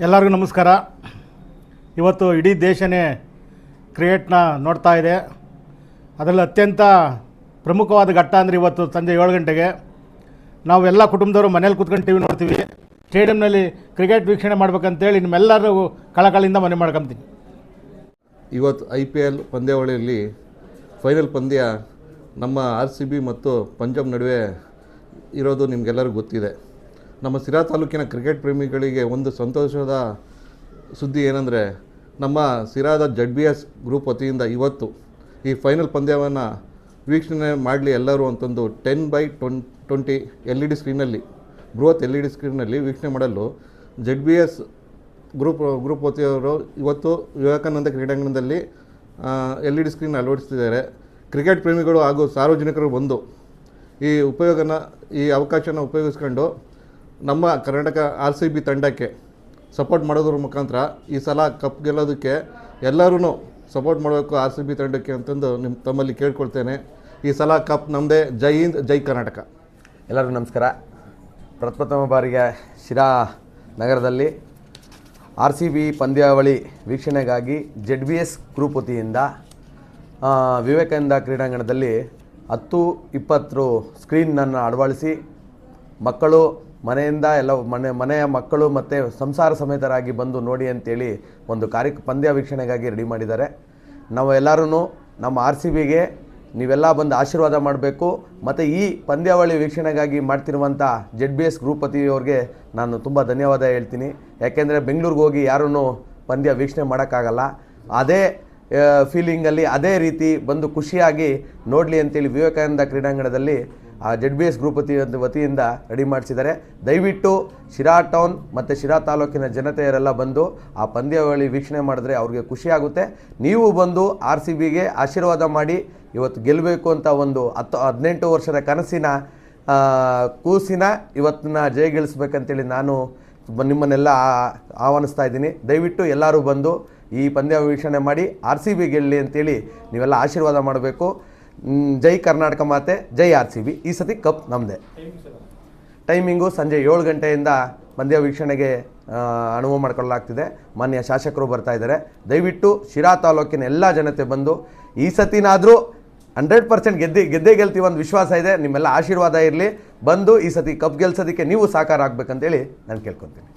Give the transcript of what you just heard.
ಎಲ್ಲರಿಗೂ ನಮಸ್ಕಾರ. ಇವತ್ತು ಇಡೀ ದೇಶನೇ ಕ್ರಿಕೆಟ್ನ ನೋಡ್ತಾ ಇದೆ. ಅದರಲ್ಲಿ ಅತ್ಯಂತ ಪ್ರಮುಖವಾದ ಘಟ್ಟ ಅಂದರೆ ಇವತ್ತು ಸಂಜೆ ಏಳು ಗಂಟೆಗೆ ನಾವು ಎಲ್ಲ ಕುಟುಂಬದವರು ಮನೇಲಿ ಕೂತ್ಕೊಂಡು ಟಿ ವಿ ನೋಡ್ತೀವಿ. ಸ್ಟೇಡಿಯಂನಲ್ಲಿ ಕ್ರಿಕೆಟ್ ವೀಕ್ಷಣೆ ಮಾಡ್ಬೇಕಂತೇಳಿ ನಿಮ್ಮೆಲ್ಲರಿಗೂ ಕಳಕಳಿಯಿಂದ ಮನೆ ಮಾಡ್ಕೊತೀನಿ. ಇವತ್ತು ಐ ಪಿ ಎಲ್ ಪಂದ್ಯಾವಳಿಯಲ್ಲಿ ಫೈನಲ್ ಪಂದ್ಯ ನಮ್ಮ ಆರ್ ಸಿ ಬಿ ಮತ್ತು ಪಂಜಾಬ್ ನಡುವೆ ಇರೋದು ನಿಮಗೆಲ್ಲರಿಗೂ ಗೊತ್ತಿದೆ. ನಮ್ಮ ಸಿರಾ ತಾಲೂಕಿನ ಕ್ರಿಕೆಟ್ ಪ್ರೇಮಿಗಳಿಗೆ ಒಂದು ಸಂತೋಷದ ಸುದ್ದಿ ಏನಂದರೆ, ನಮ್ಮ ಸಿರಾದ ಜಡ್ ಬಿ ಎಸ್ ಗ್ರೂಪ್ ವತಿಯಿಂದ ಇವತ್ತು ಈ ಫೈನಲ್ ಪಂದ್ಯವನ್ನು ವೀಕ್ಷಣೆ ಮಾಡಲಿ ಎಲ್ಲರೂ ಅಂತಂದು ಟೆನ್ ಬೈ ಟ್ವೆನ್ ಟ್ವೆಂಟಿ ಎಲ್ ಇ ಡಿ ಸ್ಕ್ರೀನಲ್ಲಿ ಬೃಹತ್ ಎಲ್ ಇ ಡಿ ಸ್ಕ್ರೀನಲ್ಲಿ ವೀಕ್ಷಣೆ ಮಾಡಲು Z B S group group ವತಿಯವರು ಇವತ್ತು ವಿವೇಕಾನಂದ ಕ್ರೀಡಾಂಗಣದಲ್ಲಿ ಎಲ್ ಇ ಡಿ ಸ್ಕ್ರೀನ್ ಅಳವಡಿಸ್ತಿದ್ದಾರೆ. ಕ್ರಿಕೆಟ್ ಪ್ರೇಮಿಗಳು ಹಾಗೂ ಸಾರ್ವಜನಿಕರು ಬಂದು ಈ ಉಪಯೋಗನ, ಈ ಅವಕಾಶನ ಉಪಯೋಗಿಸ್ಕೊಂಡು ನಮ್ಮ ಕರ್ನಾಟಕ ಆರ್ ಸಿ ಬಿ ತಂಡಕ್ಕೆ ಸಪೋರ್ಟ್ ಮಾಡೋದ್ರ ಮುಖಾಂತರ ಈ ಸಲ ಕಪ್ ಗೆಲ್ಲೋದಕ್ಕೆ ಎಲ್ಲರೂ ಸಪೋರ್ಟ್ ಮಾಡಬೇಕು ಆರ್ ಸಿ ಬಿ ತಂಡಕ್ಕೆ ಅಂತಂದು ನಿಮ್ಮ ತಮ್ಮಲ್ಲಿ ಕೇಳ್ಕೊಳ್ತೇನೆ. ಈ ಸಲ ಕಪ್ ನಮ್ಮದೇ ಜೈ ಹಿಂದ್, ಜೈ ಕರ್ನಾಟಕ. ಎಲ್ಲರಿಗೂ ನಮಸ್ಕಾರ. ಪ್ರಪ್ರಥಮ ಬಾರಿಗೆ ಶಿರಾ ನಗರದಲ್ಲಿ ಆರ್ ಸಿ ಬಿ ಪಂದ್ಯಾವಳಿ ವೀಕ್ಷಣೆಗಾಗಿ ಜೆಡ್ ಬಿ ಎಸ್ ಗ್ರೂಪ್ ವತಿಯಿಂದ ವಿವೇಕಾನಂದ ಕ್ರೀಡಾಂಗಣದಲ್ಲಿ ಹತ್ತು ಇಪ್ಪತ್ತು ಸ್ಕ್ರೀನನ್ನು ಅಳವಡಿಸಿ ಮಕ್ಕಳು ಮನೆಯಿಂದ ಎಲ್ಲ ಮನೆ, ಮನೆಯ ಮಕ್ಕಳು ಮತ್ತು ಸಂಸಾರ ಸಮೇತರಾಗಿ ಬಂದು ನೋಡಿ ಅಂತೇಳಿ ಒಂದು ಕಾರ್ಯ ಪಂದ್ಯ ವೀಕ್ಷಣೆಗಾಗಿ ರೆಡಿ ಮಾಡಿದ್ದಾರೆ. ನಾವು ಎಲ್ಲರೂ ನಮ್ಮ ಆರ್ ಸಿ ಬಿಗೆ ನೀವೆಲ್ಲ ಬಂದು ಆಶೀರ್ವಾದ ಮಾಡಬೇಕು. ಮತ್ತು ಈ ಪಂದ್ಯಾವಳಿ ವೀಕ್ಷಣೆಗಾಗಿ ಮಾಡ್ತಿರುವಂಥ ಜೆಡ್ ಬಿ ಎಸ್ ಗ್ರೂಪತಿಯವ್ರಿಗೆ ನಾನು ತುಂಬ ಧನ್ಯವಾದ ಹೇಳ್ತೀನಿ. ಯಾಕೆಂದರೆ ಬೆಂಗಳೂರಿಗೆ ಹೋಗಿ ಯಾರೂ ಪಂದ್ಯ ವೀಕ್ಷಣೆ ಮಾಡೋಕ್ಕಾಗಲ್ಲ. ಅದೇ ಫೀಲಿಂಗಲ್ಲಿ ಅದೇ ರೀತಿ ಬಂದು ಖುಷಿಯಾಗಿ ನೋಡಲಿ ಅಂತೇಳಿ ವಿವೇಕಾನಂದ ಕ್ರೀಡಾಂಗಣದಲ್ಲಿ ಆ ಜೆಡ್ ಬಿ ಎಸ್ ಗ್ರೂಪ್ ವತಿ ವತಿಯಿಂದ ರೆಡಿ ಮಾಡಿಸಿದ್ದಾರೆ. ದಯವಿಟ್ಟು ಶಿರಾ ಟೌನ್ ಮತ್ತು ಶಿರಾ ತಾಲೂಕಿನ ಜನತೆಯರೆಲ್ಲ ಬಂದು ಆ ಪಂದ್ಯಾವಳಿ ವೀಕ್ಷಣೆ ಮಾಡಿದ್ರೆ ಅವ್ರಿಗೆ ಖುಷಿಯಾಗುತ್ತೆ ನೀವು ಬಂದು ಆರ್ ಸಿ ಬಿಗೆ ಆಶೀರ್ವಾದ ಮಾಡಿ, ಇವತ್ತು ಗೆಲ್ಲಬೇಕು ಅಂತ ಒಂದು ಹತ್ತು ಹದಿನೆಂಟು ವರ್ಷದ ಕನಸಿನ ಕೂಸಿನ ಇವತ್ತಿನ ಜಯಗಳಿಸ್ಬೇಕಂತೇಳಿ ನಾನು ನಿಮ್ಮನ್ನೆಲ್ಲ ಆಹ್ವಾನಿಸ್ತಾ ಇದ್ದೀನಿ. ದಯವಿಟ್ಟು ಎಲ್ಲರೂ ಬಂದು ಈ ಪಂದ್ಯ ವೀಕ್ಷಣೆ ಮಾಡಿ, ಆರ್ ಸಿ ಬಿ ಗೆಲ್ಲಿ ಅಂತೇಳಿ ನೀವೆಲ್ಲ ಆಶೀರ್ವಾದ ಮಾಡಬೇಕು. ಜೈ ಕರ್ನಾಟಕ ಮಾತೆ, ಜೈ ಆರ್ ಸಿ ಬಿ. ಈ ಸತಿ ಕಪ್ ನಮ್ಮದೇ ಟೈಮಿಂಗು ಸಂಜೆ ಏಳು ಗಂಟೆಯಿಂದ ಪಂದ್ಯ ವೀಕ್ಷಣೆಗೆ ಅನುಭವ ಮಾಡಿಕೊಳ್ಳಲಾಗ್ತಿದೆ. ಮಾನ್ಯ ಶಾಸಕರು ಬರ್ತಾ ಇದ್ದಾರೆ. ದಯವಿಟ್ಟು ಶಿರಾ ತಾಲೂಕಿನ ಎಲ್ಲ ಜನತೆ ಬಂದು ಈ ಸತಿನಾದರೂ ಹಂಡ್ರೆಡ್ ಪರ್ಸೆಂಟ್ ಗೆದ್ದೆ ಗೆದ್ದೇ ಗೆಲ್ತೀವಿ ಒಂದು ವಿಶ್ವಾಸ ಇದೆ. ನಿಮ್ಮೆಲ್ಲ ಆಶೀರ್ವಾದ ಇರಲಿ. ಬಂದು ಈ ಸತಿ ಕಪ್ ಗೆಲ್ಸೋದಕ್ಕೆ ನೀವು ಸಾಕಾರ ಆಗಬೇಕಂತೇಳಿ ನಾನು ಕೇಳ್ಕೊತೀನಿ.